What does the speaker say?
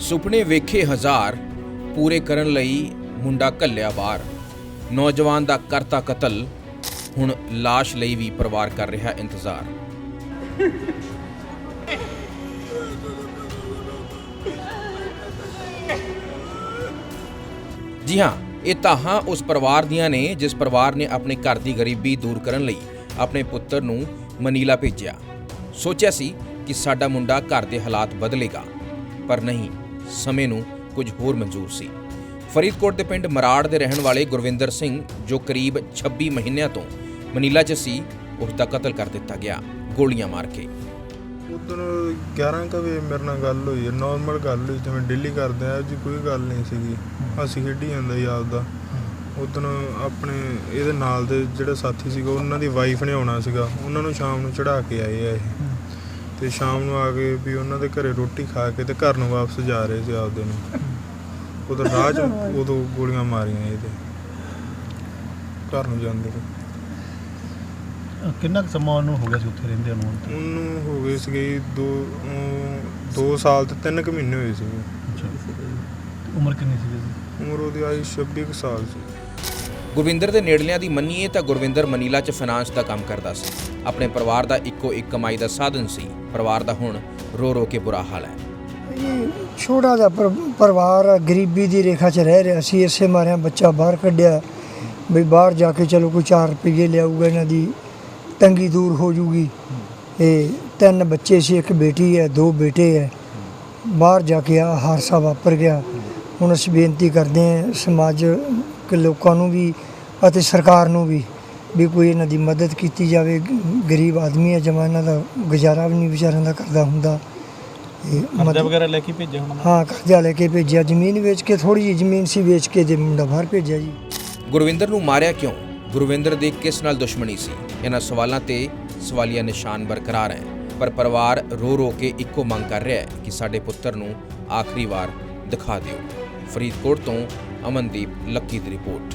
ਸੁਪਨੇ ਵੇਖੇ ਹਜ਼ਾਰ ਪੂਰੇ ਕਰਨ ਲਈ ਮੁੰਡਾ ਘੱਲਿਆ ਬਾਹਰ ਨੌਜਵਾਨ ਦਾ ਕਰਤਾ ਕਤਲ ਹੁਣ লাশ ਲਈ ਵੀ ਪਰਿਵਾਰ ਕਰ ਰਿਹਾ ਇੰਤਜ਼ਾਰ। ਜੀ ਹਾਂ ਇਹ ਤਾਹਾਂ ਉਸ ਪਰਿਵਾਰ ਦੀਆਂ ਨੇ, ਜਿਸ ਪਰਿਵਾਰ ਨੇ ਆਪਣੇ ਘਰ ਦੀ ਗਰੀਬੀ ਦੂਰ ਕਰਨ ਲਈ ਆਪਣੇ ਪੁੱਤਰ ਨੂੰ ਮਨੀਲਾ ਭੇਜਿਆ। ਸੋਚਿਆ ਸੀ ਕਿ ਸਾਡਾ ਮੁੰਡਾ ਘਰ ਦੇ ਹਾਲਾਤ ਬਦਲੇਗਾ, ਪਰ ਨਹੀਂ, ਸਮੇਂ ਨੂੰ ਕੁਝ ਹੋਰ ਮਨਜ਼ੂਰ ਸੀ। ਫਰੀਦਕੋਟ ਦੇ ਪਿੰਡ ਮਰਾੜ ਦੇ ਰਹਿਣ ਵਾਲੇ ਗੁਰਵਿੰਦਰ ਸਿੰਘ, ਜੋ ਕਰੀਬ 26 ਮਹੀਨਿਆਂ ਤੋਂ ਮਨੀਲਾ 'ਚ ਸੀ, ਉਸ ਦਾ ਕਤਲ ਕਰ ਦਿੱਤਾ ਗਿਆ, ਗੋਲੀਆਂ ਮਾਰ ਕੇ। ਉਦੋਂ 11 ਕੁ ਵਜੇ ਮੇਰੇ ਨਾਲ ਗੱਲ ਹੋਈ ਹੈ ਨਾਰਮਲ ਗੱਲ ਹੋਈ ਜਿਵੇਂ ਡੇਲੀ ਕਰਦੇ ਆ ਜੀ ਕੋਈ ਗੱਲ ਨਹੀਂ ਸੀਗੀ। ਅਸੀਂ ਖੇਡੀ ਜਾਂਦਾ ਸੀ ਆਪਦਾ ਉਦੋਂ ਆਪਣੇ ਇਹਦੇ ਨਾਲ ਦੇ ਜਿਹੜੇ ਸਾਥੀ ਸੀਗਾ, ਉਹਨਾਂ ਦੀ ਵਾਈਫ ਨੇ ਆਉਣਾ ਸੀਗਾ। ਉਹਨਾਂ ਨੂੰ ਸ਼ਾਮ ਨੂੰ ਚੜਾ ਕੇ ਆਏ ਆ ਇਹ। ਤੇ ਸ਼ਾਮ ਨੂੰ ਆ ਕੇ ਵੀ ਉਹਨਾਂ ਦੇ ਘਰੇ ਰੋਟੀ ਖਾ ਕੇ ਤੇ ਘਰ ਨੂੰ ਵਾਪਸ ਜਾ ਰਹੇ ਸੀ ਆਪਦੇ ਨੂੰ। ਉਦੋਂ ਰਾਹ 'ਚ ਉਦੋਂ ਗੋਲੀਆਂ ਮਾਰੀਆਂ ਇਹਦੇ। ਘਰ ਨੂੰ ਜਾਂਦੇ ਨੇ ਕਿੰਨਾ ਕੁ ਸਮਾਂ ਉਹਨੂੰ ਹੋ ਗਿਆ ਸੀ ਉੱਥੇ ਰਹਿੰਦੇ ਨੂੰ? ਉਹਨੂੰ ਹੋ ਗਏ ਸੀਗੇ ਜੀ ਦੋ ਅਮ, ਦੋ ਸਾਲ ਤੇ ਤਿੰਨ ਕੁ ਮਹੀਨੇ ਹੋਏ ਸੀਗੇ। ਅੱਛਾ। ਉਮਰ ਕਿੰਨੀ ਸੀ ਇਹਦੀ ਉਮਰ ਉਹਦੀ ਆਈ 26 ਕੁ ਸਾਲ ਸੀ। ਗੁਰਵਿੰਦਰ ਦੇ ਨੇੜਲਿਆਂ ਦੀ ਮੰਨੀਏ ਤਾਂ ਗੁਰਵਿੰਦਰ ਮਨੀਲਾ 'ਚ ਫਾਈਨਾਂਸ ਦਾ ਕੰਮ ਕਰਦਾ ਸੀ। ਆਪਣੇ ਪਰਿਵਾਰ ਦਾ ਇੱਕੋ ਇੱਕ ਕਮਾਈ ਦਾ ਸਾਧਨ ਸੀ। ਪਰਿਵਾਰ ਦਾ ਹੁਣ ਰੋ ਰੋ ਕੇ ਬੁਰਾ ਹਾਲ ਹੈ। ਇਹ ਛੋਟਾ ਜਿਹਾ ਪਰ- ਪਰਿਵਾਰ ਆ, ਗਰੀਬੀ ਦੀ ਰੇਖਾ 'ਚ ਰਹਿ ਰਿਹਾ। ਸੀ ਇਸੇ ਮਾਰਿਆਂ ਬੱਚਾ ਬਾਹਰ ਕੱਢਿਆ। ਵੀ ਬਾਹਰ ਜਾ ਕੇ ਚਲੋ ਕੋਈ 4 ਰੁਪਏ ਲਿਆਊਗਾ ਇਹਨਾਂ ਦੀ। ਤੰਗੀ ਦੂਰ ਹੋ ਜੂਗੀ। ਇਹ ਤਿੰਨ ਬੱਚੇ ਸੀ ਇੱਕ ਬੇਟੀ ਹੈ ਦੋ ਬੇਟੇ ਹੈ। ਬਾਹਰ ਜਾ ਕੇ ਆ ਹਾਦਸਾ ਵਾਪਰ ਗਿਆ। ਹੁਣ ਅਸੀਂ ਬੇਨਤੀ ਕਰਦੇ ਹਾਂ ਸਮਾਜ ਕੇ ਲੋਕਾਂ ਨੂੰ ਵੀ ਅਤੇ ਸਰਕਾਰ ਨੂੰ ਵੀ ਵੀ ਕੋਈ ਇਹਨਾਂ ਦੀ ਮਦਦ ਕੀਤੀ ਜਾਵੇ। ਗਰੀਬ ਆਦਮੀ ਹੈ ਜਮਾਂ ਇਹਨਾਂ ਦਾ ਗੁਜ਼ਾਰਾ ਵੀ ਨਹੀਂ ਵਿਚਾਰਿਆਂ ਦਾ ਕਰਦਾ ਹੁੰਦਾ। ਇਹ ਕਰਜ਼ਾ ਮਦਦ- ਵਗੈਰਾ ਲੈ ਕੇ ਭੇਜਿਆ ਹੁਣ ਹਾਂ ਕਰਜ਼ਾ ਲੈ ਕੇ ਭੇਜਿਆ। ਜ਼ਮੀਨ ਵੇਚ ਕੇ ਥੋੜੀ ਜਿਹੀ ਜ਼ਮੀਨ ਸੀ ਵੇਚ ਕੇ ਤੇ ਮੁੰਡਾ ਬਾਹਰ ਭੇਜਿਆ ਜੀ। ਗੁਰਵਿੰਦਰ ਨੂੰ ਮਾਰਿਆ ਕਿਉਂ? ਗੁਰਵਿੰਦਰ ਦੀ ਕਿਸ ਨਾਲ ਦੁਸ਼ਮਣੀ ਸੀ? ਇਹਨਾਂ ਸਵਾਲਾਂ ਤੇ ਸਵਾਲੀਆ ਨਿਸ਼ਾਨ ਬਰਕਰਾਰ ਹੈ। ਪਰ ਪਰਿਵਾਰ ਰੋ ਰੋ ਕੇ ਇੱਕੋ ਮੰਗ ਕਰ ਰਿਹਾ ਹੈ ਕਿ ਸਾਡੇ ਪੁੱਤਰ ਨੂੰ ਆਖਰੀ ਵਾਰ ਦਿਖਾ ਦਿਓ। ਫਰੀਦਕੋਟ ਤੋਂ ਅਮਨਦੀਪ ਲੱਕੀ ਦੀ ਰਿਪੋਰਟ।